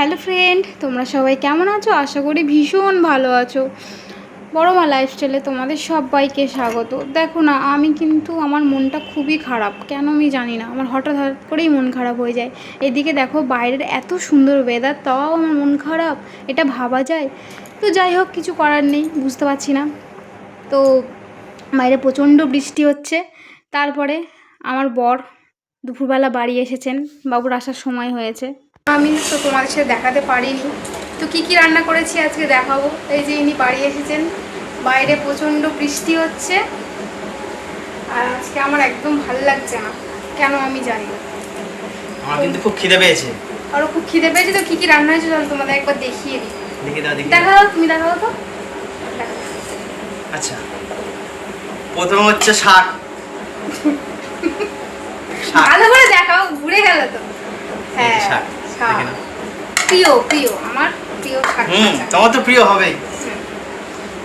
Hello friend, তোমরা সবাই কেমন আছো? আশা করি ভীষণ ভালো আছো। বড় মা লাইফস্টাইলে তোমাদের সবাইকে স্বাগত। দেখো না, আমি কিন্তু আমার মনটা খুবই খারাপ। কেন আমি জানি না, আমার হঠাৎ হঠাৎ করেই মন খারাপ হয়ে যায়। এদিকে দেখো, বাইরের এত সুন্দর ওয়েদার তাও আমার মন খারাপ। এটা ভাবা যায়? তো যাই হোক, কিছু করার নেই, বুঝতে পারছি না। তো বাইরে প্রচণ্ড বৃষ্টি হচ্ছে। তারপরে আমার বর দুপুরবেলা বাড়ি এসেছেন, বাবুর আসার সময় হয়েছে। আমি তো তোমাদের সাথে দেখাতে পারিনি। তো কি কি রান্না করেছি আজকে দেখাবো? এই যে ইনি বাড়ি এসেছেন। বাইরে প্রচণ্ড বৃষ্টি হচ্ছে। আর আজকে আমার একদম ভালো লাগছে না। কেন আমি জানি না। আমার কিন্তু খুব খিদে পেয়েছে। আরও খুব খিদে পেয়েছে তো কি কি রান্না হয়েছে চলো তোমাদের একবার দেখিয়ে দিই। দেখি দাও তুমি দেখা দাও তো। আচ্ছা। প্রথম হচ্ছে শাক। শাক। ভালো করে দেখাও ঘুরে গেল তো। হ্যাঁ। শাক। দেখে নাও। প্রিয় প্রিয় আমার প্রিয় শাক হুম তোমার তো প্রিয় হবেই।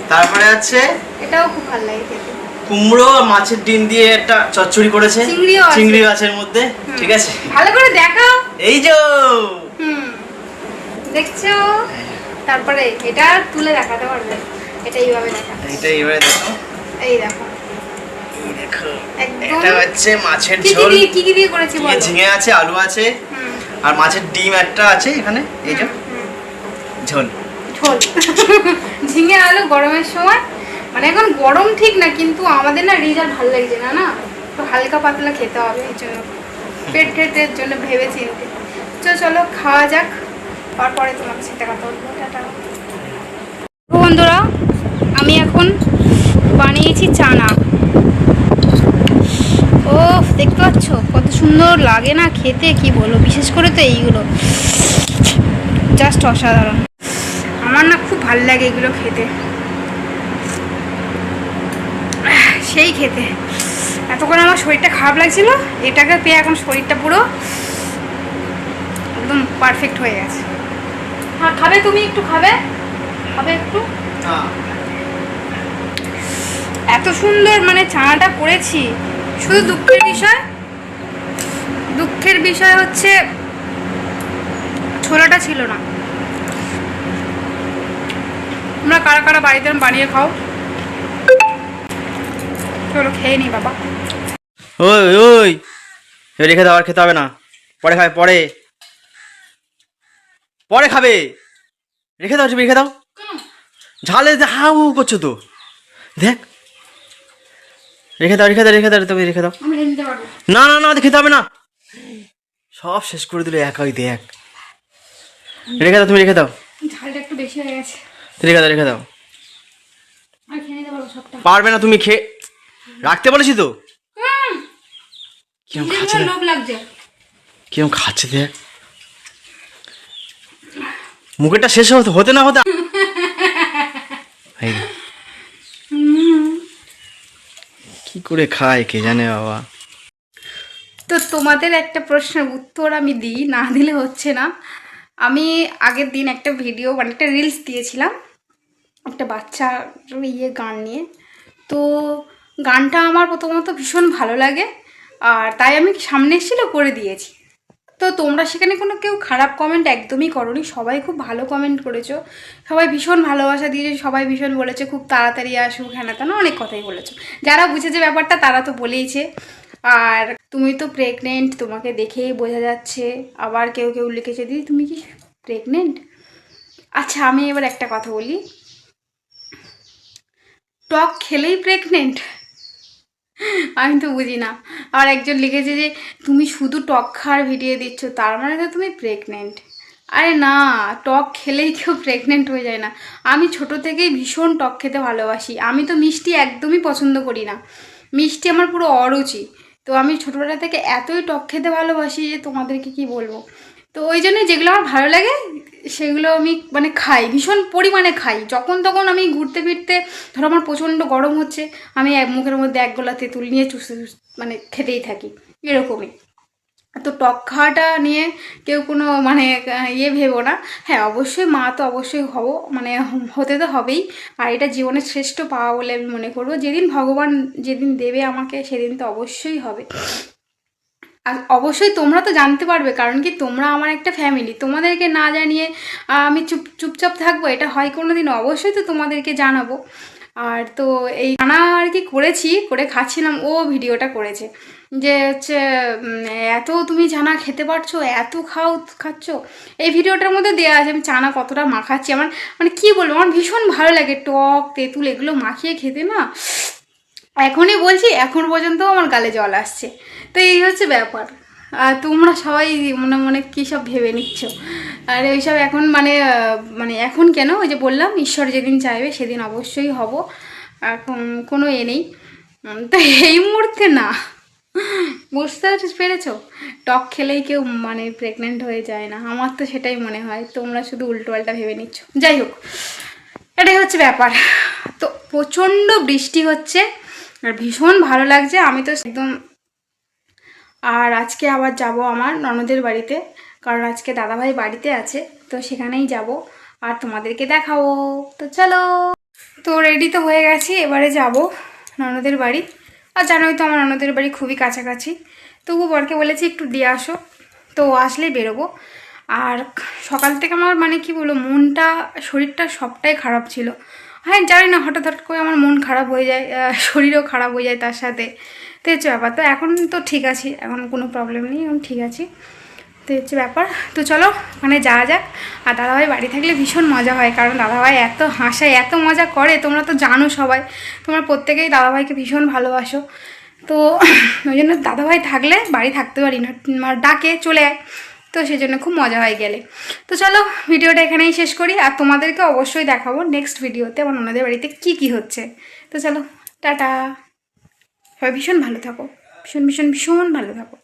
তারপরে আছে? এটাও খুব ভালো লাগে খেতে। কুমড়ো আর মাছের ডিম দিয়ে একটা চচ্চড়ি করেছে। চিংড়ি মাছের মধ্যে ঠিক আছে? ভালো করে দেখাও। এই যে হুম। দেখছ? তারপরে এটা তুলে দেখাতে পারবে। এটা এইভাবে দেখা এটা এবারে দেখো। এই দেখো। এই দেখো। এটা হচ্ছে মাছের ঝোল। কি কি দিয়ে করেছি বলো? ঝিঙে আছে আলু আছে। হুম, আর মাছের ডিম একটা আছে এখানে, এই যে। ঝোল। ঝোল। ঝিঙে আলু গরমের সময় মানে এখন গরম ঠিক না, কিন্তু আমাদের না রিজার ভালো লাগছে না না? তো হালকা পাতলা খেতে হবে এই জন্য। পেট টেটের জন্য ভেবে চিনতে তো চলো, খাওয়া যাক। তারপরে তোমার সাথে কথা বলব। টাটা। বন্ধুরা, আমি এখন বানিয়েছি চানা। দেখতে পাচ্ছ? কত সুন্দর লাগে না খেতে কি বলো বিশেষ করে তো এইগুলো। জাস্ট অসাধারণ। আমার না খুব ভালো লাগে এগুলো খেতে। সেই খেতে। এতক্ষণ আমার শরীরটা খারাপ লাগছিল এটাকে পেয়ে এখন শরীরটা পুরো একদম পারফেক্ট হয়ে গেছে। হ্যাঁ খাবে তুমি একটু খাবে? খাবে একটু? এত সুন্দর মানে চানাটা করেছি। শুধু দুঃখের বিষয়? দুঃখের বিষয় হচ্ছে ছোলাটা ছিল না। তোমরা কারা কারা বাড়িতে বানিয়ে খাও? চলো খেয়ে নি বাবা। ওই ওই রেখে দাও আর খেতে হবে না। পরে খাবে পরে। পরে খাবে। রেখে দাও তুমি রেখে দাও। ঝালে হাউ করছ তো। দেখ রেখে দাও রেখে দাও রেখে দাও তুমি রেখে দাও। না না না খেতে হবে না। সব শেষ করে দিল একাই দেখ। রেখে দাও তুমি রেখে দাও। ঝালটা একটু বেশি হয়ে গেছে। রেখে দাও রেখে দাও। পারব না তুমি খেয়ে রাখতে বলেছি তো? কিরম খাচ্ছে কিরম খাচ্ছে দেখ। মুখেরটা শেষ হতে হতে না হতে এই দেখ। হুম কি করে খায়, কে জানে বাবা। তো তোমাদের একটা প্রশ্নের উত্তর আমি দিই, না দিলে হচ্ছে না। আমি আগের দিন একটা ভিডিও মানে একটা রিলস দিয়েছিলাম, একটা বাচ্চার ইয়ে গান নিয়ে। তো গানটা আমার প্রথমত ভীষণ ভালো লাগে, আর তাই আমি সামনে এসেছিল করে দিয়েছি। তো তোমরা সেখানে কোনো কেউ খারাপ কমেন্ট একদমই করনি। সবাই খুব ভালো কমেন্ট করেছ। সবাই ভীষণ ভালোবাসা দিয়েছে। সবাই ভীষণ বলেছে, খুব তাড়াতাড়ি আসুক হ্যাঁ তেন অনেক কথাই বলেছ। যারা বুঝেছে ব্যাপারটা তারা তো বলেইছে। আর তুমি তো প্রেগনেন্ট তোমাকে দেখেই বোঝা যাচ্ছে। আবার কেউ কেউ লিখেছে, দিদি, তুমি কি প্রেগনেন্ট আচ্ছা আমি এবার একটা কথা বলি। টক খেলেই প্রেগনেন্ট আমি তো বুঝি না আর একজন লিখেছে যে, তুমি শুধু টক খাওয়ার ভিডিও দিচ্ছ, তার মানে তো তুমি প্রেগনেন্ট আরে না, টক খেলেই কেউ প্রেগনেন্ট হয়ে যায় না। আমি ছোট থেকেই ভীষণ টক খেতে ভালোবাসি। আমি তো মিষ্টি একদমই পছন্দ করি না। মিষ্টি আমার পুরো অরুচি। তো আমি ছোটোবেলা থেকে এতই টক খেতে ভালোবাসি যে তোমাদেরকে কি বলব? তো ওই জন্য যেগুলো আমার ভালো লাগে, সেগুলো আমি মানে খাই, ভীষণ পরিমাণে খাই। যখন তখন আমি ঘুরতে ফিরতে, ধরো আমার প্রচণ্ড গরম হচ্ছে, আমি এক মুখের মধ্যে এক গোলা তেঁতুল নিয়ে চুষে মানে খেতেই থাকি, এরকমই। তো টক খাওয়াটা নিয়ে কেউ কোনো মানে ইয়ে ভেবো না। হ্যাঁ অবশ্যই মা তো অবশ্যই হব মানে হতে তো হবেই। আর এটা জীবনের শ্রেষ্ঠ পাওয়া বলে আমি মনে করব। যেদিন ভগবান যেদিন দেবে আমাকে, সেদিন তো অবশ্যই হবে। আর অবশ্যই তোমরা তো জানতে পারবে, কারণ কি তোমরা আমার একটা ফ্যামিলি তোমাদেরকে না জানিয়ে আমি চুপ, চুপচাপ থাকব, এটা হয় কোনো দিন অবশ্যই তো তোমাদেরকে জানাব। আর তো এই রান্না আর কি করেছি, করে খাচ্ছিলাম, ও ভিডিওটা করেছে। যে হচ্ছে এত তুমি চানা খেতে পারছ, এত খাও, খাচ্ছ। এই ভিডিওটার মধ্যে দেওয়া আছে, আমি চানা কতটা মাখাচ্ছি। আমার মানে কি বলব, আমার ভীষণ ভালো লাগে, টক, তেঁতুল, এগুলো মাখিয়ে খেতে না এখনই বলছি, এখন পর্যন্ত আমার গালে জল আসছে। তো এই হচ্ছে ব্যাপার। আর তোমরা সবাই মনে মনে কী সব ভেবে নিচ্ছ? আর এইসব এখন মানে মানে এখন কেন? ওই যে বললাম, ঈশ্বর যেদিন চাইবে সেদিন অবশ্যই হব। এখন কোনো এ নেই। তো এই মুহূর্তে না। বুঝতে পেরেছ? টক খেলেই কেউ মানে প্রেগনেন্ট হয়ে যায় না। আমার তো সেটাই মনে হয়। তোমরা শুধু উল্টো পাল্টা ভেবে নিচ্ছ। যাই হোক, এটাই হচ্ছে ব্যাপার। তো প্রচণ্ড বৃষ্টি হচ্ছে। আর ভীষণ ভালো লাগছে, আমি তো একদম আর আজকে আবার যাব আমার ননদের বাড়িতে, কারণ আজকে দাদাভাই বাড়িতে আছে, তো সেখানেই যাব আর তোমাদেরকে দেখাবো। তো চলো। তো রেডি তো হয়ে গেছি, এবারে যাব ননদের বাড়ি। আর জানোই তো আমার ননদের বাড়ি খুবই কাছাকাছি, তবু বরকে বলেছি একটু দিয়ে আসো, তো আসলেই বেরোবো। আর সকাল থেকে আমার মানে কি বলব, মনটা, শরীরটা সবটাই খারাপ ছিল। হ্যাঁ জানি না, হঠাৎ হঠাৎ করে আমার মন খারাপ হয়ে যায় শরীরও খারাপ হয়ে যায় তার সাথে। তো হচ্ছে ব্যাপার, তো এখন তো ঠিক আছি, এখন কোনো প্রবলেম নেই, এখন ঠিক আছি। তো হচ্ছে ব্যাপার, তো চলো মানে যাওয়া যাক। আর দাদাভাই বাড়ি থাকলে ভীষণ মজা হয়, কারণ দাদাভাই এত হাসায়, এত মজা করে, তোমরা তো জানো সবাই। তোমরা প্রত্যেকেই দাদাভাইকে ভীষণ ভালোবাসো। তো ওই জন্য দাদাভাই থাকলে বাড়ি থাকতে পারি না ডাকে, চলে আয়। তো সেই জন্য খুব মজা হয় গেলে। তো চলো, ভিডিওটা এখানেই শেষ করি। আর তোমাদেরকে অবশ্যই দেখাবো নেক্সট ভিডিওতে আমার ওনাদের বাড়িতে কি কি হচ্ছে। তো চলো, টাটা। সবাই ভীষণ ভালো থাকো। ভীষণ ভীষণ ভীষণ ভালো থাকো।